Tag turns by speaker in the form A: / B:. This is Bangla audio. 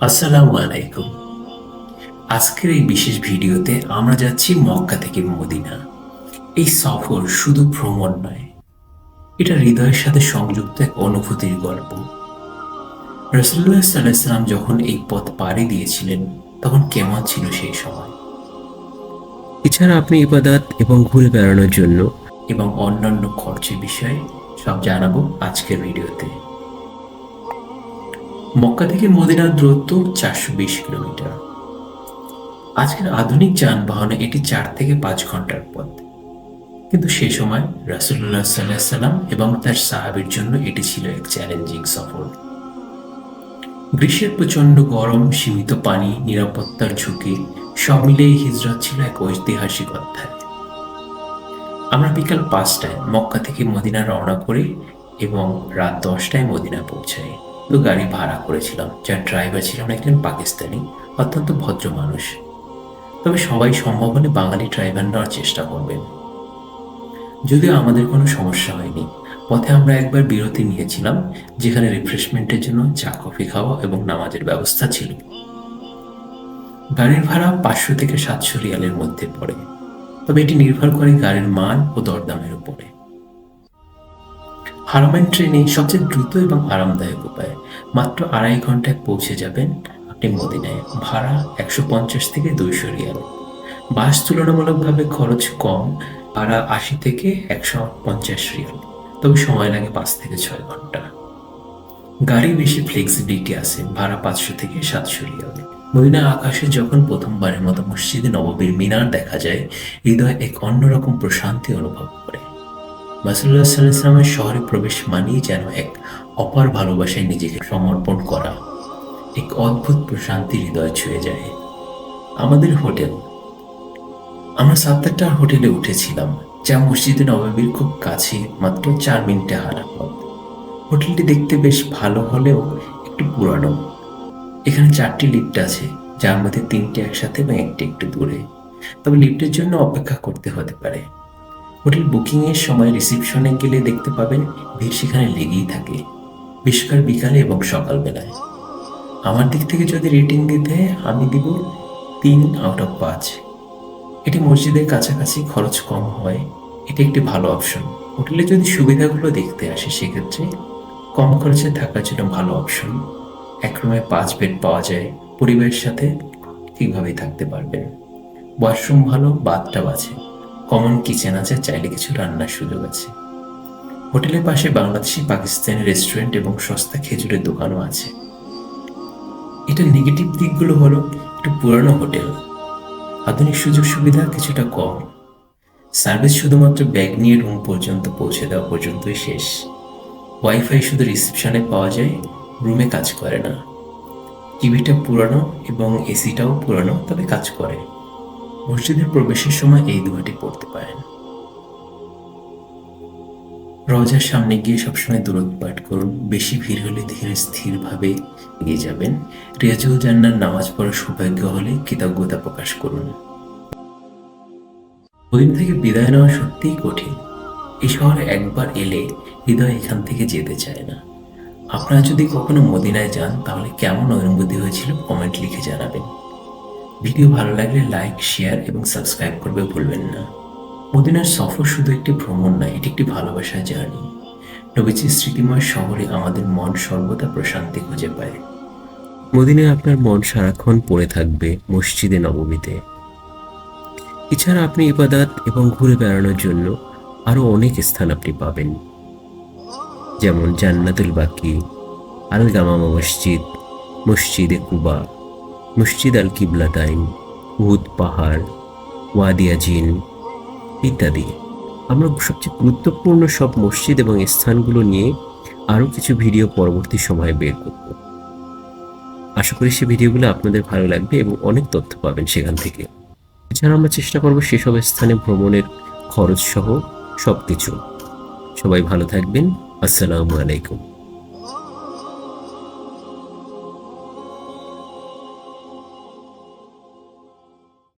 A: আসসালামু আলাইকুম। আজকের এই বিশেষ ভিডিওতে আমরা যাচ্ছি মক্কা থেকে মদিনা। এই সফর শুধু ভ্রমণ নয় এটা হৃদয়ের সাথে সংযুক্ত এক অনুভূতির গল্প। রসুল্লাহ সাল্লাম যখন এই পথ পাড়ি দিয়েছিলেন তখন কেমন ছিল সেই সময়?
B: এছাড়া আপনি ইবাদাত এবং ঘুরে বেড়ানোর জন্য
A: এবং অন্যান্য খরচের বিষয়ে সব জানাব আজকের ভিডিওতে। মক্কা থেকে মদিনার দূরত্ব চারশো বিশ কিলোমিটার। আজকের আধুনিক যানবাহনে এটি চার থেকে পাঁচ ঘণ্টার পথ। কিন্তু সে সময় রাসুল্লাহ সাল্লাম এবং তার সাহাবির জন্য এটি ছিল এক চ্যালেঞ্জিং সফর। গ্রীষ্মের প্রচণ্ড গরম, সীমিত পানি, নিরাপত্তার ঝুঁকি, সব মিলিয়ে এই হিজরত ছিল এক ঐতিহাসিক অধ্যায়। আমরা বিকাল পাঁচটায় মক্কা থেকে মদিনা রওনা করি এবং রাত দশটায় মদিনা পৌঁছাই। গাড়ি ভাড়া করেছিলাম। যার ড্রাইভার ছিলেন একজন পাকিস্তানি, অত্যন্ত ভদ্র মানুষ। তবে সবাই সম্ভব হলে বাঙালি ড্রাইভার নেওয়ার চেষ্টা করবেন। যদিও আমাদের কোনো সমস্যা হয়নি। পথে আমরা একবার বিরতি নিয়েছিলাম, যেখানে রিফ্রেশমেন্টের জন্য চা, কফি খাওয়া এবং নামাজের ব্যবস্থা ছিল। গাড়ির ভাড়া পাঁচশো থেকে সাতশো রিয়ালের মধ্যে পড়ে। তবে এটি নির্ভর করে গাড়ির মান ও দরদামের উপরে। হারমাইন ট্রেনে সবচেয়ে দ্রুত এবং আরামদায়ক উপায়, মাত্র আড়াই ঘন্টায় পৌঁছে যাবেন আপনি মদিনায়, ভাড়া একশো পঞ্চাশ থেকে দুইশো রিয়াল। বাস তুলনামূলকভাবে খরচ কম, ভাড়া আশি থেকে একশো পঞ্চাশ রিয়াল। তবে সময় লাগে পাঁচ থেকে ছয় ঘণ্টা। গাড়ি বেশি ফ্লেক্সিবিলিটি আছে, ভাড়া পাঁচশো থেকে সাতশো রিয়াল। মদিনা আকাশে যখন প্রথমবারের মতো মসজিদে নববীর মিনার দেখা যায়, হৃদয় এক অন্যরকম প্রশান্তি অনুভব করে। মাসুল্লাহ শহরে প্রবেশ মানেই যেন এক অপার ভালোবাসায় নিজেকে সমর্পণ করা। এক অদ্ভুত প্রশান্তি হৃদয় ছুঁয়ে যায়। আমাদের হোটেল। আমরা সাতটার হোটেলে উঠেছিলাম, যা মসজিদে নবাবির খুব কাছে, মাত্র চার মিনিটে হাঁটা পথ হোটেলটি দেখতে বেশ ভালো হলেও একটু পুরানো। এখানে চারটি লিফট আছে, যার মধ্যে তিনটি একসাথে এবং একটি একটু দূরে। তবে লিফটের জন্য অপেক্ষা করতে হতে পারে। হোটেল বুকিংয়ের সময় রিসেপশনে গেলে দেখতে পাবেন ভিড় সেখানে লেগেই থাকে বিশেষ করে বিকালে এবং সকালবেলায়। আমার দিক থেকে যদি রেটিং দিতে, আমি দিব তিন আউট অফ পাঁচ। এটি মসজিদের কাছাকাছি খরচ কম হয়, এটি একটি ভালো অপশন হোটেলে যদি সুবিধাগুলো দেখতে আসে, সেক্ষেত্রে কম খরচে থাকার জন্য ভালো অপশন এক রুমে পাঁচ বেড পাওয়া যায়, পরিবারের সাথে ঠিকভাবেই থাকতে পারবেন। ওয়াশরুম ভালো বাথটাব আছে। কমন কিচেন আছে, চাইলে কিছু রান্নার সুযোগ আছে। হোটেলের পাশে বাংলাদেশি, পাকিস্তানি রেস্টুরেন্ট এবং সস্তা খেজুরের দোকানও আছে। এটা নেগেটিভ দিকগুলো হলো, একটু পুরানো হোটেল। আধুনিক সুযোগ সুবিধা কিছুটা কম। সার্ভিস শুধুমাত্র ব্যাগ নিয়ে রুম পর্যন্ত পৌঁছে দেওয়া পর্যন্তই শেষ। ওয়াইফাই শুধু রিসেপশনে পাওয়া যায়, রুমে কাজ করে না। টিভিটা পুরানো এবং এসিটাও পুরানো, তবে কাজ করে। মসজিদের প্রবেশের সময় এই দোয়াটি পড়তে পারেন। রজার সামনে গিয়ে সবসময় দূরত্ব পাঠ করুন। বেশি ভিড় হলে ধীরে স্থিরভাবে এগিয়ে যাবেন। রিয়াজুল জান্নার নামাজ পড়ার সৌভাগ্য হলে কৃতজ্ঞতা প্রকাশ করুন। ওদিন থেকে বিদায় নেওয়া সত্যিই কঠিন। এই শহরে একবার এলে হৃদয় এখান থেকে যেতে চায় না। আপনারা যদি কখনো মদিনায় যান, তাহলে কেমন অনুভূতি হয়েছিল কমেন্ট লিখে জানাবেন। ভিডিও ভালো লাগলে লাইক, শেয়ার এবং সাবস্ক্রাইব করবে ভুলবেন না। মদিনার সফর শুধু একটি ভ্রমণ নয়, এটি একটি ভালোবাসা জার্নি। নবীজির স্মৃতিময় শহরে আমাদের মন সর্বদা প্রশান্তি খুঁজে পায়।
B: মদিনায় আপনার মন সারাক্ষণ পড়ে থাকবে মসজিদে, নবমীতে। এছাড়া আপনি ইবাদাত এবং ঘুরে বেড়ানোর জন্য আরও অনেক স্থান আপনি পাবেন। যেমন জান্নাতুল বাকি আল গামামা মসজিদ, মসজিদে কুবা মসজিদ আল কিবলাতাইন, উহুদ পাহাড় ওয়াদিয়া জিন ইত্যাদি। আমরা সবচেয়ে গুরুত্বপূর্ণ সব মসজিদ এবং স্থানগুলো নিয়ে আরও কিছু ভিডিও পরবর্তী সময়ে বের করব। আশা করি সে ভিডিওগুলো আপনাদের ভালো লাগবে এবং অনেক তথ্য পাবেন সেখান থেকে। এছাড়া আমরা চেষ্টা করব সেসব স্থানে ভ্রমণের খরচ সহ সব কিছু সবাই ভালো থাকবেন। আসসালামু আলাইকুম।